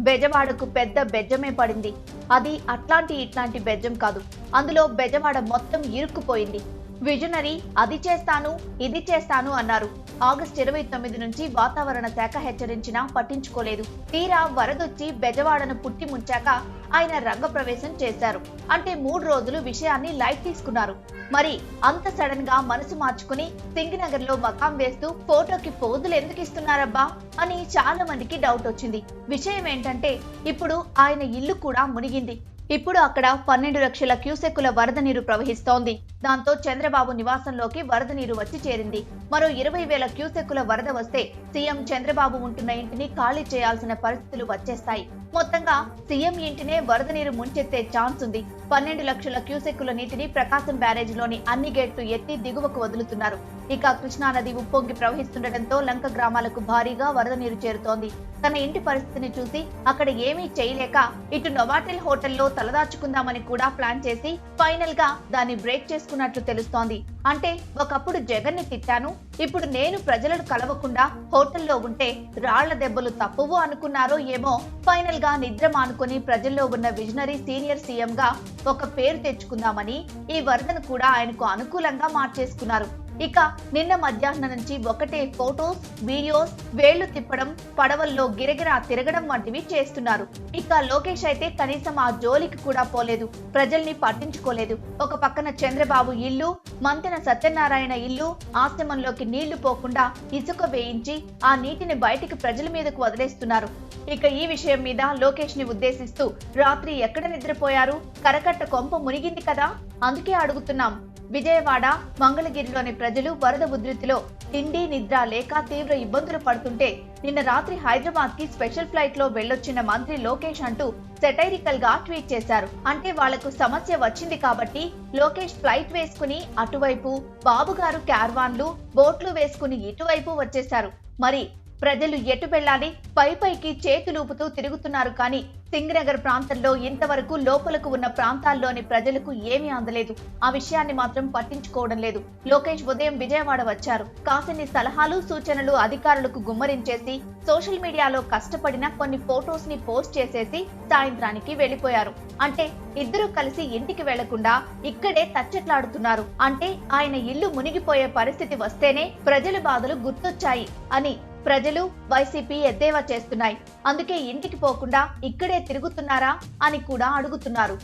బెజవాడకు పెద్ద బెజ్జమే పడింది. అది అట్లాంటి ఇట్లాంటి బెజ్జం కాదు. అందులో బెజవాడ మొత్తం ఇరుక్కుపోయింది. విజనరీ అది చేస్తాను ఇది చేస్తాను అన్నారు. ఆగస్టు ఇరవై తొమ్మిది నుంచి వాతావరణ శాఖ హెచ్చరించినా పట్టించుకోలేదు. తీరా వరదొచ్చి బెజవాడను పుట్టి ముంచాక ఆయన రంగప్రవేశం చేశారు. అంటే మూడు రోజులు విషయాన్ని లైట్ తీసుకున్నారు. మరి అంత సడన్గా మనసు మార్చుకుని సింగనగర్లో మకాం వేస్తూ ఫోటోకి పోదులు ఎందుకు ఇస్తున్నారబ్బా? అని చాలా మందికి డౌట్ వచ్చింది. విషయం ఏంటంటే ఇప్పుడు ఆయన ఇల్లు కూడా మునిగింది. ఇప్పుడు అక్కడ పన్నెండు లక్షల క్యూసెక్కుల వరద నీరు ప్రవహిస్తోంది. దాంతో చంద్రబాబు నివాసంలోకి వరద నీరు వచ్చి చేరింది. మరో ఇరవై వేల క్యూసెక్కుల వరద వస్తే సీఎం చంద్రబాబు ఉంటున్న ఇంటిని ఖాళీ చేయాల్సిన పరిస్థితులు వచ్చేస్తాయి. మొత్తంగా సీఎం ఇంటినే వరద నీరు ముంచెత్తే ఛాన్స్ ఉంది. పన్నెండు లక్షల క్యూసెక్కుల నీటిని ప్రకాశం బ్యారేజ్లోని అన్ని గేట్లు ఎత్తి దిగువకు వదులుతున్నారు. ఇక కృష్ణానది ఉప్పొంగి ప్రవహిస్తుండటంతో లంక గ్రామాలకు భారీగా వరద నీరు చేరుతోంది. తన ఇంటి పరిస్థితిని చూసి అక్కడ ఏమీ చేయలేక ఇటు నొవాటెల్ హోటల్లో తలదాచుకుందామని కూడా ప్లాన్ చేసి ఫైనల్గా దాన్ని బ్రేక్ చేసుకున్నట్లు తెలుస్తోంది. అంటే ఒకప్పుడు జగన్ని తిట్టాను ఇప్పుడు నేను ప్రజలను కలవకుండా హోటల్లో ఉంటే రాళ్ళ దెబ్బలు తప్పువు అనుకున్నారో ఏమో ఫైనల్గా నిద్ర మానుకొని ప్రజల్లో ఉన్న విజనరీ సీనియర్ సీఎం గా ఒక పేరు తెచ్చుకుందామని ఈ వరదను కూడా ఆయనకు అనుకూలంగా మార్చేసుకున్నారు. ఇక నిన్న మధ్యాహ్నం నుంచి ఒకటే ఫోటోస్ వీడియోస్ వేళ్ళు తిప్పడం పడవల్లో గిరగిరా తిరగడం వంటివి చేస్తున్నారు. ఇక లోకేష్ అయితే కనీసం ఆ జోలికి కూడా పోలేదు. ప్రజల్ని పట్టించుకోలేదు. ఒక పక్కన చంద్రబాబు ఇల్లు మంతెన సత్యనారాయణ ఇల్లు ఆశ్రమంలోకి నీళ్ళు పోకుండా ఇసుక వేయించి ఆ నీటిని బయటికి ప్రజల మీదకు వదిలేస్తున్నారు. ఇక ఈ విషయం మీద లోకేష్ని ఉద్దేశిస్తూ రాత్రి ఎక్కడ నిద్రపోయారు? కరకట్ట కొంప మునిగింది కదా? అందుకే అడుగుతున్నాం. విజయవాడ మంగళగిరిలోని ప్రజలు వరద ఉధృతిలో తిండి నిద్ర లేక తీవ్ర ఇబ్బందులు పడుతుంటే నిన్న రాత్రి హైదరాబాద్కి స్పెషల్ ఫ్లైట్లో వెళ్ళొచ్చిన మంత్రి లోకేష్ అంటూ సెటైరికల్గా ట్వీట్ చేశారు. అంటే వాళ్ళకు సమస్య వచ్చింది కాబట్టి లోకేష్ ఫ్లైట్ వేసుకుని అటువైపు బాబుగారు క్యార్వాన్లు బోట్లు వేసుకుని ఇటువైపు వచ్చేశారు. మరి ప్రజలు ఎటు వెళ్ళాలి పై పైకి చేతులూపుతూ తిరుగుతున్నారు కానీ సింగనగర్ ప్రాంతంలో ఇంతవరకు లోపలకు ఉన్న ప్రాంతాల్లోని ప్రజలకు ఏమీ అందలేదు. ఆ విషయాన్ని మాత్రం పట్టించుకోవడం లేదు. లోకేష్ ఉదయం విజయవాడ వచ్చారు. కాసిన్ని సలహాలు సూచనలు అధికారులకు గుమ్మరించేసి సోషల్ మీడియాలో కష్టపడిన కొన్ని ఫోటోస్ని పోస్ట్ చేసేసి సాయంత్రానికి వెళ్ళిపోయారు అంటే ఇద్దరు కలిసి ఇంటికి వెళ్ళకుండా ఇక్కడే తచ్చట్లాడుతున్నారు. అంటే ఆయన ఇల్లు మునిగిపోయే పరిస్థితి వస్తేనే ప్రజల బాధలు గుర్తొచ్చాయి అని ప్రజలు వైసీపీ ఎద్దేవా చేస్తున్నాయి. అందుకే ఇంటికి పోకుండా ఇక్కడే తిరుగుతున్నారా అని కూడా అడుగుతున్నారు.